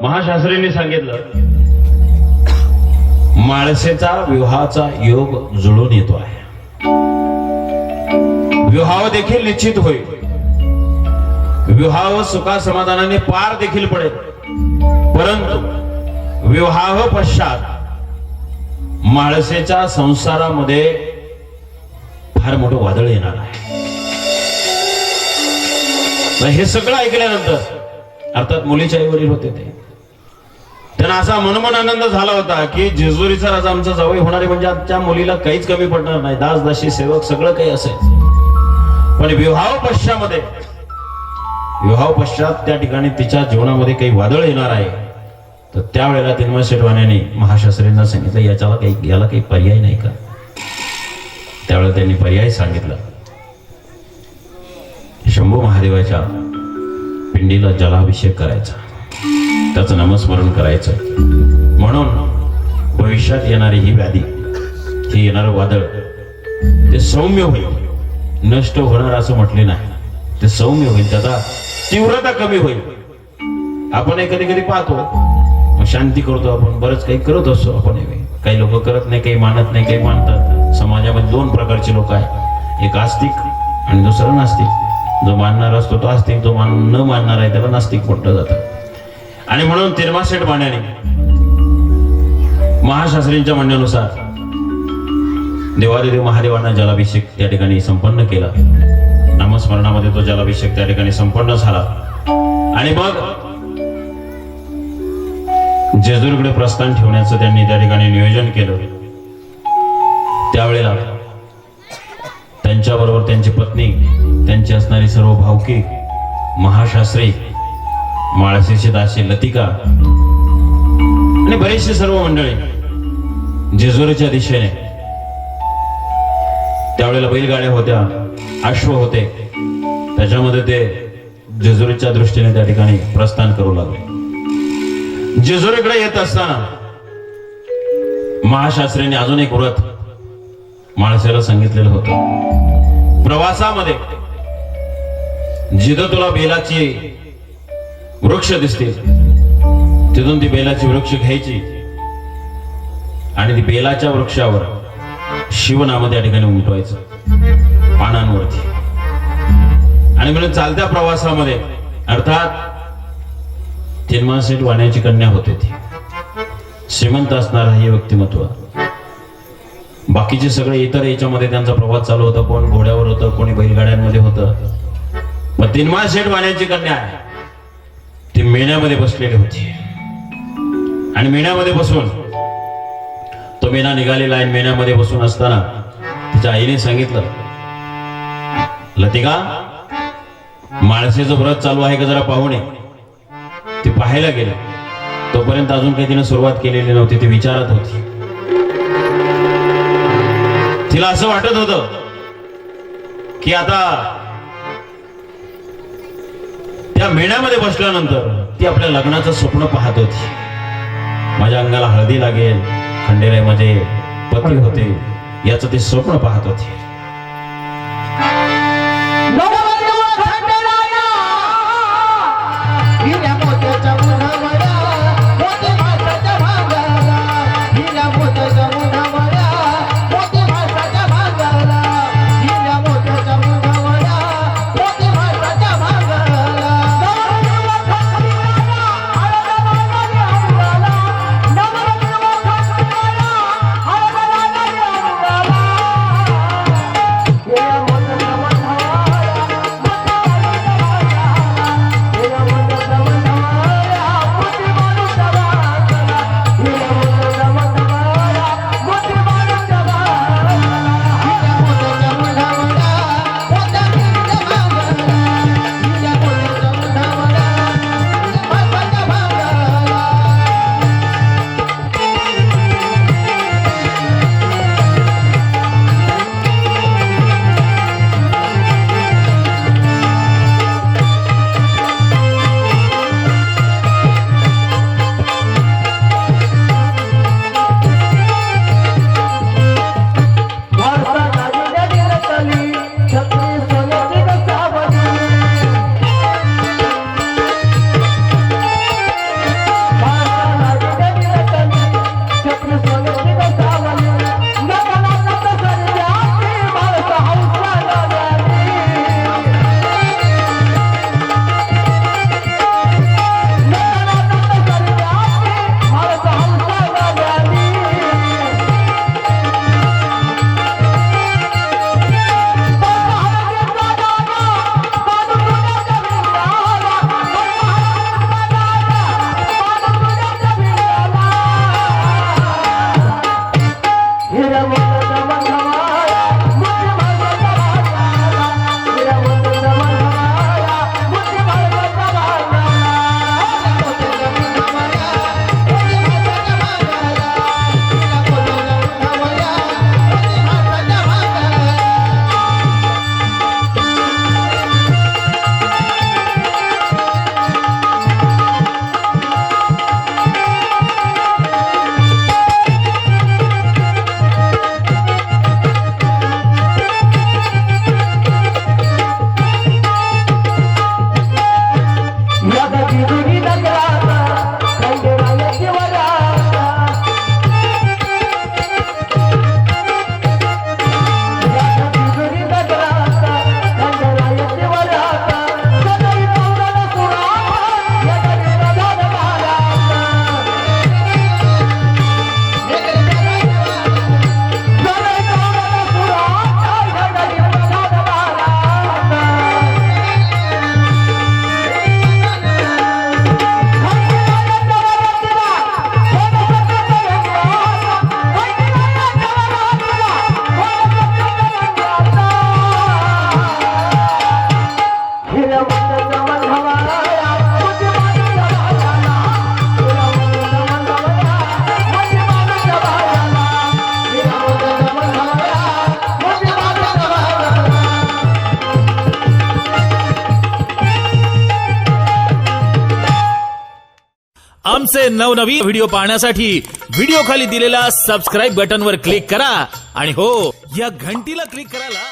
महाशास्त्रींनी सांगितलं माणसेचा विवाहाचा योग जुळून येतो आहे. विवाह देखील निश्चित होईल. विवाह सुखा समाधानाने पार देखील पडेल. परंतु विवाह पश्चात माळसेच्या संसारामध्ये फार मोठं वादळ येणार आहे. हे सगळं ऐकल्यानंतर अर्थात मुलीचे आई वडील होते ते त्यांना असा मनमन आनंद झाला होता की जेजुरीचा राजा आमचा जवळ होणारे म्हणजे आमच्या मुलीला काहीच कमी पडणार नाही. दास दासी सेवक सगळं काही असायचं पण विवाह पश्चामध्ये विवाह पश्चात त्या ठिकाणी तिच्या जीवनामध्ये काही वादळ येणार आहे. तर त्यावेळेला तिन्म शेटवाण्याने महाशास्त्रींना सांगितलं याच्याला काही याला काही पर्याय नाही का? त्यावेळेला त्यांनी पर्याय सांगितला. शंभू महादेवाच्या पिंडीला जलाभिषेक करायचा. त्याचं नामस्मरण करायचं. म्हणून भविष्यात येणारी ही व्याधी हे येणारं वादळ ते सौम्य होईल. नष्ट होणार असं म्हटले नाही. ते सौम्य होईल त्याचा तीव्रता कमी होईल. आपण कधी कधी पाहतो मग शांती करतो आपण बरंच काही करत असतो आपण काही लोक करत नाही काही मानत नाही काही मानतात. समाजामध्ये दोन प्रकारचे लोक आहेत. एक आस्तिक आणि दुसरा नास्तिक. जो मानणार असतो तो आस्तिक जो मान न मानणार आहे त्याला नास्तिक म्हटलं जातं. आणि म्हणून तिरमासेठ मांड्याने महाशास्त्रींच्या म्हणण्यानुसार देवादेव महादेवांना जलाभिषेक त्या ठिकाणी संपन्न केला. नामस्मरणामध्ये तो जलाभिषेक त्या ठिकाणी संपन्न झाला. आणि मग जेजूरकडे प्रस्थान ठेवण्याचं त्यांनी त्या ठिकाणी नियोजन केलं. त्यावेळेला त्यांच्याबरोबर त्यांची पत्नी त्यांची असणारी सर्व भावकी महाशास्त्री माळसेची दाशी लतिका. आणि बरेचसे सर्व मंडळी जेजुरीच्या दिशेने. त्यावेळेला बैलगाड्या होत्या अश्व होते. त्याच्यामध्ये ते जेजुरीच्या दृष्टीने त्या ठिकाणी प्रस्थान करू लागले. जेजुरीकडे येत असताना महाशास्त्रीने अजून एक व्रत माळसेला सांगितलेलं होतं. प्रवासामध्ये जिथं तुला बेलाची वृक्ष दिसतील तिथून ती बेलाची वृक्ष घ्यायची. आणि ती बेलाच्या वृक्षावर शिवनाम त्या ठिकाणी उमटवायचं. पानांवरती. आणि म्हणून चालत्या प्रवासामध्ये अर्थात तीनमासेट वाण्याची कन्या होते ती. श्रीमंत असणार हे व्यक्तिमत्व. बाकीचे सगळे इतर याच्यामध्ये त्यांचा प्रवास चालू होता. कोण घोड्यावर होतं कोणी बैलगाड्यांमध्ये होतं. पण तिन्मा शेठ वाण्याची कन्या आहे. ती मेण्यामध्ये बसलेली होती. आणि मेण्यामध्ये बसून तो मेना निघालेला आहे मेण्यामध्ये बसून असताना तिच्या आईने सांगितलं लतिका माणसेचं व्रत चालू आहे का जरा पाहुणे ती पाहायला गेलं. तोपर्यंत अजून काही तिने सुरुवात केलेली नव्हती ती विचारत होती. तिला असं वाटत होतं की आता त्या मेण्यामध्ये बसल्यानंतर ती आपल्या लग्नाचं स्वप्न पाहत होती. माझ्या अंगाला हळदी लागेल खंडेराय माझे पती होते याचं ते स्वप्न पाहत होते. आमचे नवनवीन व्हिडिओ पाहण्यासाठी व्हिडिओ खाली दिलेल्या सबस्क्राईब बटनवर क्लिक करा. आणि हो या घंटीला क्लिक करायला